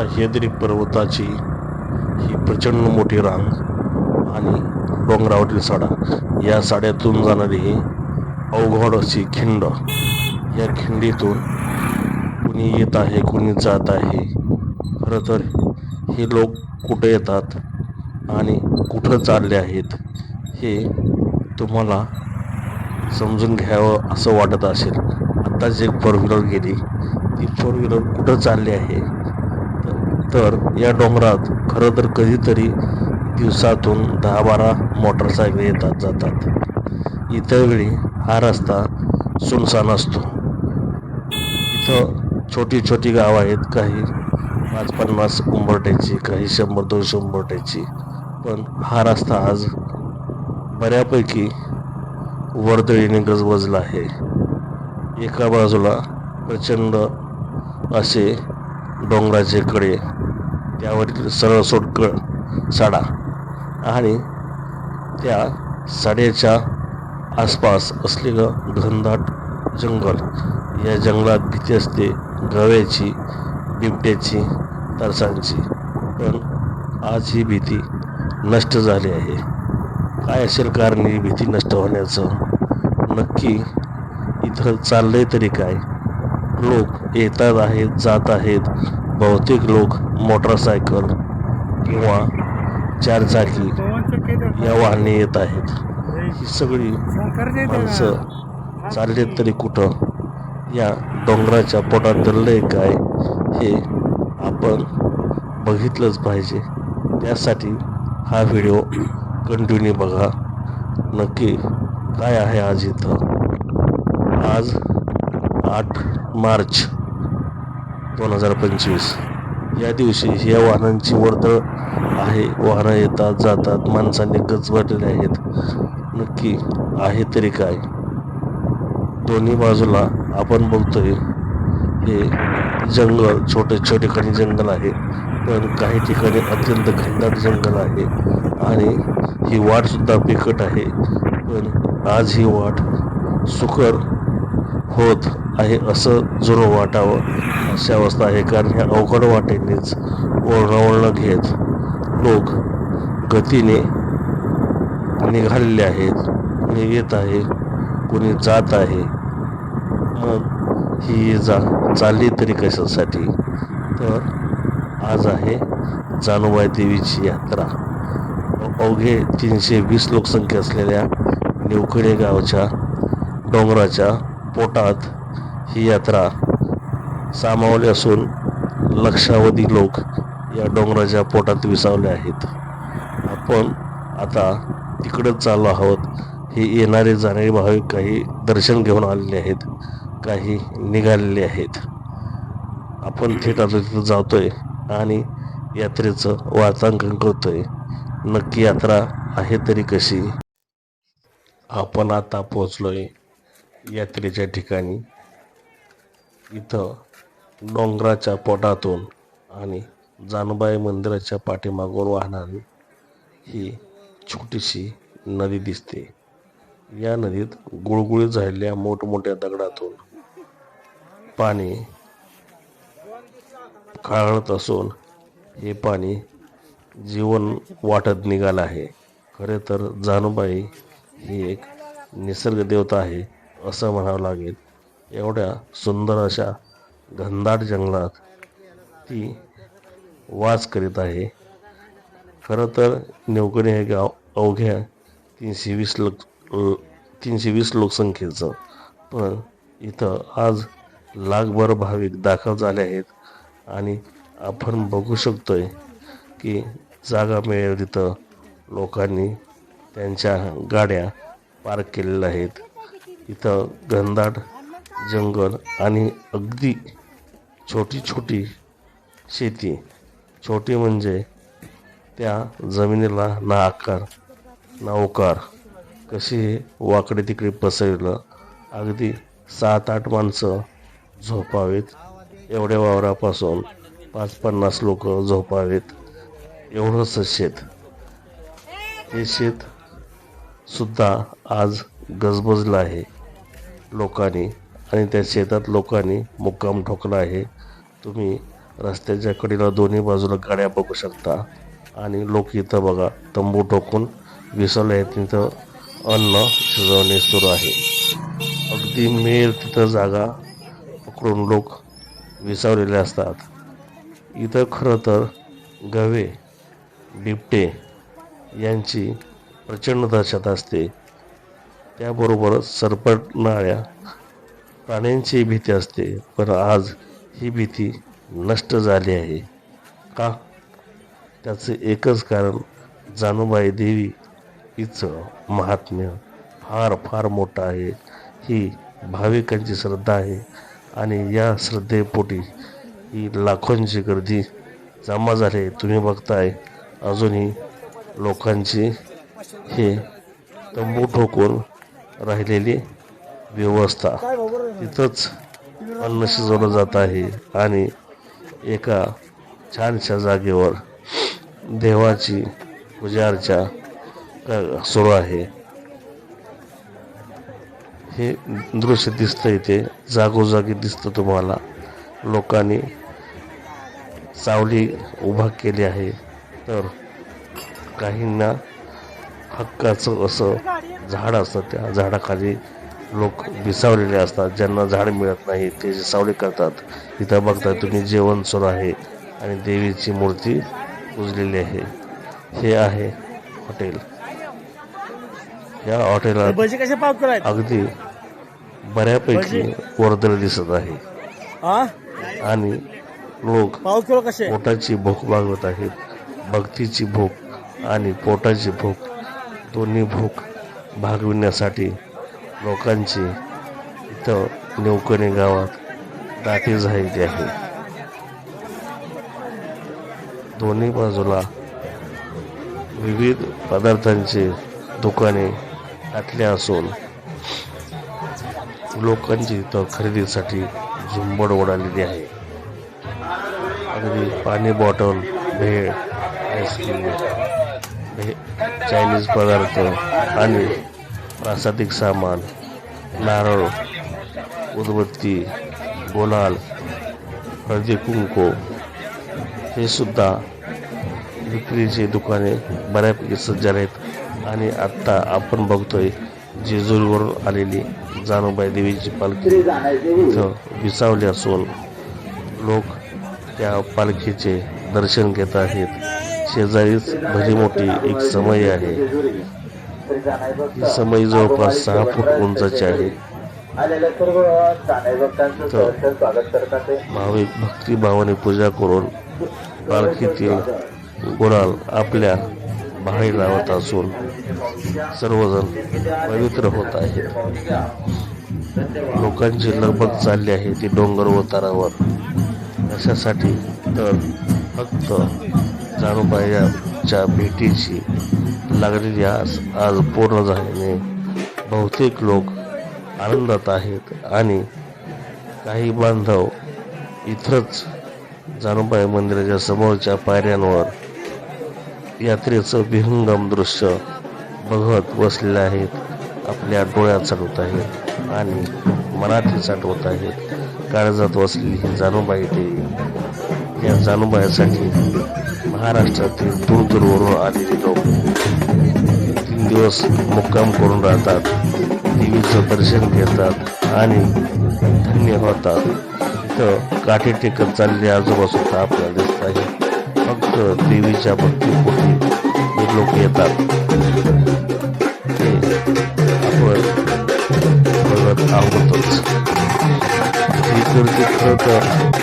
सह्याद्री पर्वताची ही प्रचंड मोठी रांग आणि डोंगरावरील साडा. या साड्यातून जाणारी ही अवघड अशी खिंड. या खिंडीतून कुणी येत आहे कुणी जात आहे. खरं तर हे लोक कुठे येतात आणि कुठं चालले आहेत हे तुम्हाला समजून घ्यावं असं वाटत असेल. आत्ताच एक फोर व्हीलर गेली. ती फोर व्हीलर कुठं चालली आहे? तर या डोंगरात खरं तर कधीतरी दिवसातून दहा बारा मोटरसायकल येतात जातात. इतर वेळी हा रस्ता सुनसान असतो. इथं छोटी छोटी गावं आहेत काही पाच पन्नास उंबरट्याची काही शंभर दोनशे उंबरट्याची पण हा रस्ता आज बऱ्यापैकी वर्दळीने गजबजला आहे. एका बाजूला प्रचंड असे डोंगराचे कडे त्यावरील सरळ सोडकळ साडा आणि त्या साड्याच्या आसपास असलेलं घनदाट जंगल. या जंगलात भीती असते गव्याची बिबट्याची तरसांची. पण आज ही भीती नष्ट झाली आहे. काय असेल कारण ही भीती नष्ट होण्याचं? नक्की इथं चाललं आहे तरी काय? लोक येतात आहेत जात आहेत बहुतेक लोक मोटरसायकल किंवा चारचाकी या वाहने येत आहेत. ही सगळी माणसं चाललेत तरी कुठं? या डोंगराच्या पोटात दडलंय काय हे आपण बघितलंच पाहिजे. त्यासाठी हा व्हिडिओ कंटिन्यू बघा. नक्की काय आहे आज इथं? आज आठ मार्च दोन हजार पंचवीस. या दिवशी या वाहनांची वर्दळ आहे. वाहनं येतात जातात माणसांनी गजबजलेले आहेत. नक्की आहे तरी काय? दोन्ही बाजूला आपण बघतोय हे जंगल छोटे छोटे ठिकाणी जंगल आहे. पण काही ठिकाणी अत्यंत घनदाट जंगल आहे. आणि ही वाटसुद्धा बिकट आहे. पण आज ही वाट सुकर होत आहे असं जुनं वाटावं अशी अवस्था आहे. कारण ह्या अवघड वाटेनेच वळणवळणं घेत लोक गतीने निघालेले आहेत. कुणी येत आहे कुणी जात आहे. मग ही जा चालली तरी कशासाठी? तर आज आहे जानूबाई देवीची यात्रा. अवघे तीनशे वीस लोकसंख्या असलेल्या निवखडे गावच्या डोंगराच्या पोटात ही यात्रा सामावली असून लक्षावधी लोक या डोंगराच्या पोटात विसावले आहेत. आपण आता तिकडंच चाललो आहोत. हे येणारे जाणारे भाविक काही दर्शन घेऊन आलेले आहेत. काही निघालेले आहेत. आपण थेट आता तिथं आहे आणि यात्रेचं वार्तांकन करतो आहे नक्की यात्रा आहे तरी कशी? आपण आता पोचलोय यात्रेच्या ठिकाणी इथं डोंगराच्या पोटातून आणि जानबाई मंदिराच्या पाठीमागून वाहणारी ही छोटीशी नदी दिसते. या नदीत गुळगुळीत झालेल्या मोठमोठ्या दगडातून पाणी खाळत असून हे पाणी जीवन वाटत निघालं आहे. खरे तर जानबाई ही एक निसर्ग देवता आहे. असं म्हणावं लागेल. एवढ्या सुंदर अशा घनदाट जंगलात ती वास करीत आहे. खरं तर निवकणी हे गाव अवघ्या तीनशे वीस लोक तीनशे वीस लोकसंख्येचं. पण इथं आज लाखभर भाविक दाखल झाले आहेत. आणि आपण बघू शकतो आहे की जागा मिळेल तिथं. लोकांनी त्यांच्या गाड्या पार्क केलेल्या आहेत. इथं घनदाट जंगल आणि अगदी छोटी छोटी शेती. छोटी म्हणजे त्या जमिनीला ना आकार ना उकार. कशी वाकडे तिकडे पसरलं अगदी सात आठ माणसं झोपावेत. एवढ्या वावरापासून पाच पन्नास लोक झोपावेत. एवढंच शेत. हे शेत सुद्धा आज गजबजलं आहे. लोकांनी आणि त्या शेतात लोकांनी मुक्काम ठोकला आहे. तुम्ही रस्त्याच्या कडेला दोन्ही बाजूला गाड्या बघू शकता. आणि लोक इथं बघा तंबू ठोकून विसवले आहेत. तिथं अन्न शिजवणे सुरू आहे. अगदी मेर तिथं जागा पकडून लोक विसावलेले असतात. इथं खरं तर गवे बिबटे यांची प्रचंड दहशत असते. त्याबरोबरच सरपटणाऱ्या प्राण्यांची भीती असते. पण आज ही भीती नष्ट झाली आहे. का? त्याचं एकच कारण जानुबाई देवी हिचं महात्म्य फार फार मोठं आहे. ही भाविकांची श्रद्धा आहे. आणि या श्रद्धेपोटी ही लाखोंची गर्दी जमा झाली आहे. तुम्ही बघताय अजूनही लोकांची हे तंबू ठोकून राहिलेली व्यवस्था. तिथंच अन्न शिजवलं जात आहे आणि एका छानशा जागेवर देवाची पूजा अर्चा सुरू आहे. हे दृश्य दिसतं इथे जागोजागी दिसतं तुम्हाला. लोकांनी सावली उभा केली आहे. तर काहींना हक्काचं असं झाड असतं त्या झाडाखाली लोक विसावलेले असतात. ज्यांना झाड मिळत नाही ते सावली करतात इथं बघता तुम्ही जेवण सुरू आहे आणि देवीची मूर्ती पुजलेली आहे. हे आहे हॉटेल. या आहेत? अगदी बऱ्यापैकी वर्दळ दिसत आहे. आणि लोक पोटाची भूक भागवत आहेत. भक्तीची भूक आणि पोटाची भूक दोन्ही भूक भागविण्यासाठी लोकांची इथं नेवकणे गावात दाटी झालेली आहे. दोन्ही बाजूला विविध पदार्थांचे दुकाने घातले असून लोकांची इथं खरेदीसाठी झुंबड उडालेली आहे. अगदी पाणी बॉटल भेळ आईस्क्रीम. हे चायनीज पदार्थ आणि प्रासादिक सामान नारळ उदबत्ती गुलाल हळदी कुंकू हे सुद्धा विक्रीची दुकाने बऱ्यापैकी सज्ज आहेत. आणि आत्ता आपण बघतोय जेजुरीवरून आलेली जानूबाई देवीची पालखी इथं विसावली असून लोक त्या पालखीचे दर्शन घेत आहेत. शेजारीच भली मोठी एक समय आहे. ही समय जवळपास सहा फूट उंचाची आहे. आलेल्या भाविक भक्तिभावाने पूजा करून पालखीतील गुणाल आपल्या भाई लावत असून सर्वजण पवित्र होत आहेत. लोकांची लगबग चालली आहे ती डोंगर उतारावर अशासाठी तर फक्त जानूबाईच्या भेटीची लागलेली आस आज पूर्ण झाल्याने बहुतेक लोक आनंदात आहेत आणि काही बांधव इथंच जाणूबाई मंदिराच्या समोरच्या पायऱ्यांवर यात्रेचं विहंगम दृश्य बघत बसलेले आहेत. आपल्या डोळ्यात चढवत आहेत आणि मनातही साठवत आहेत. काळजात बसलेली ही जानुबाई देवी या जानूबाईसाठी महाराष्ट्रातील दूरदूरवरून आलेले लोक तीन दिवस मुक्काम करून राहतात देवीचं दर्शन घेतात आणि धन्य होतात. इथं काठी टेकत चाललेले आजोबा सुद्धा आपल्याला दिसत आहे फक्त देवीच्या भक्तीपोटी हे लोक येतात. आपण बघत आहोतच. ही खरं तर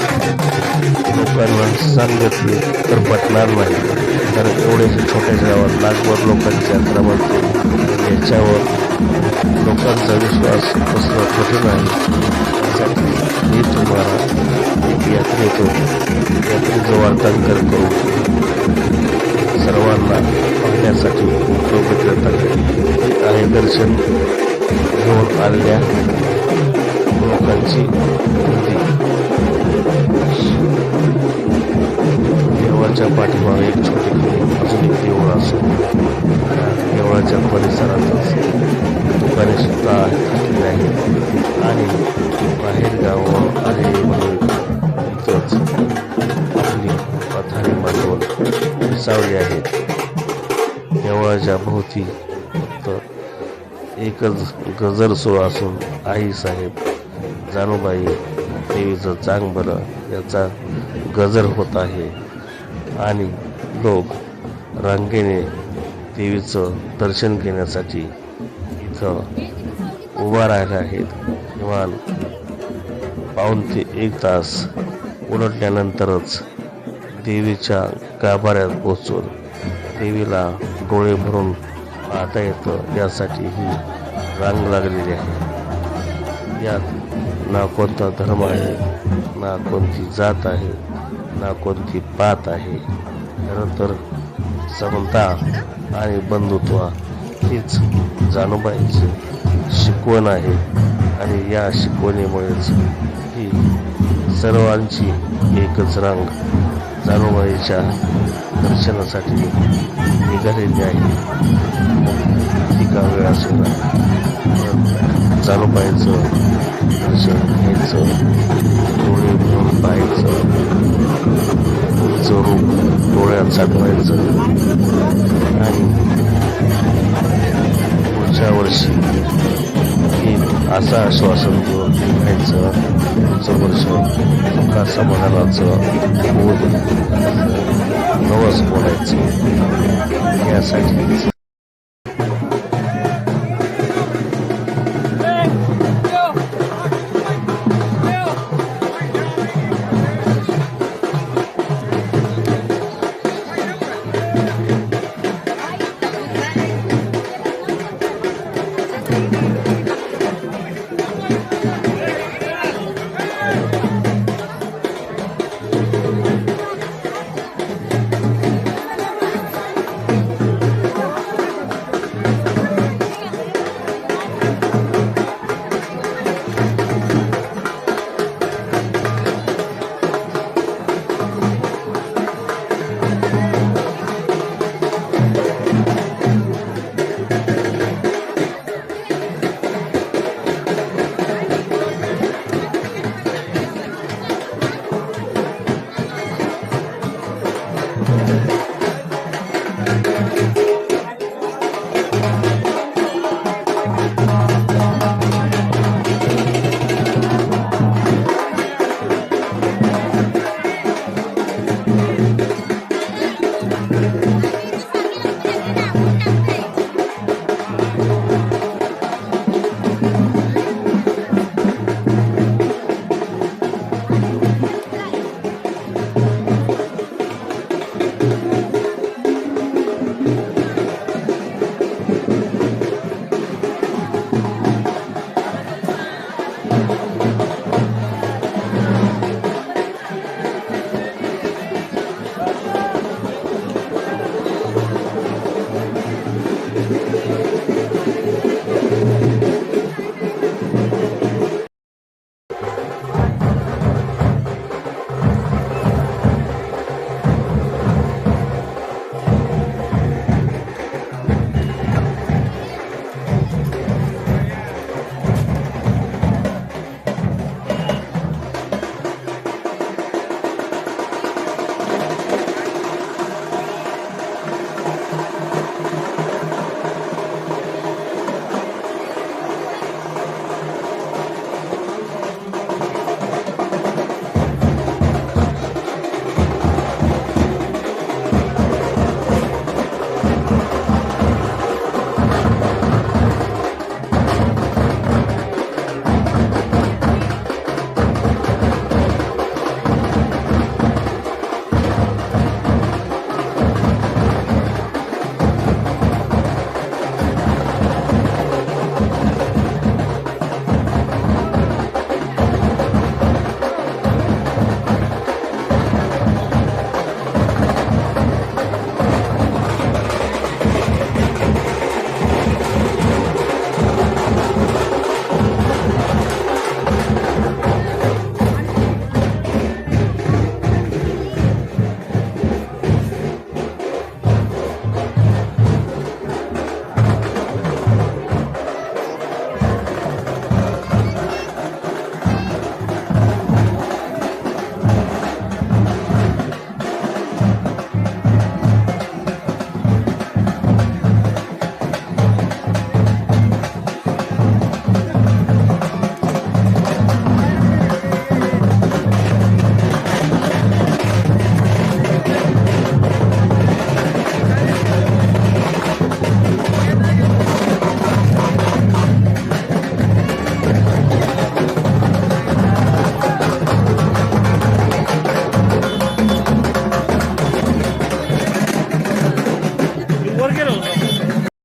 लोकांना सांगितली तर पटणार नाही कारण एवढ्याशा छोट्याशा गावात लाखभर लोकांची यात्रा बनते याच्यावर लोकांचा विश्वास बसणं कठीण आहे त्यासाठी मी तुम्हाला एक यात्रेतून यात्रेचं वार्तांकन करू. सर्वांना पाहण्यासाठी उपयोग करत आणि आहे दर्शन घेऊन आलेल्या लोकांची देवळाच्या फक्त एकच गजर सुरू असून आई साहेब जानूबाई देवीचं चांग बरं याचा गजर होत आहे. आणि लोक रांगेने देवीचं दर्शन घेण्यासाठी इथं उभा राहिले आहेत. किमान पाऊण ते एक तास उलटल्यानंतरच देवीच्या गाभाऱ्यात पोचून देवीला डोळे भरून पाहता येतं. यासाठी ही रांग लागलेली आहे. यात ना कोणता धर्म आहे ना कोणती जात आहे ना कोणती पात आहे. खरं तर समता आणि बंधुत्व हीच जानूबाईंची शिकवण आहे. आणि या शिकवणीमुळेच ही सर्वांची एकच रांग दारोबाईच्या दर्शनासाठी निघालेली आहे. ती का वेळ असेल दर्शन घ्यायचं डोळे भरून पाहायचं तिचं डोळ्यात साठवायचं. आणि पुढच्या वर्षी असं आश्वासन देऊन घ्यायचं पुढचं का समाधानाचं बोध नवस बोलायचं. यासाठी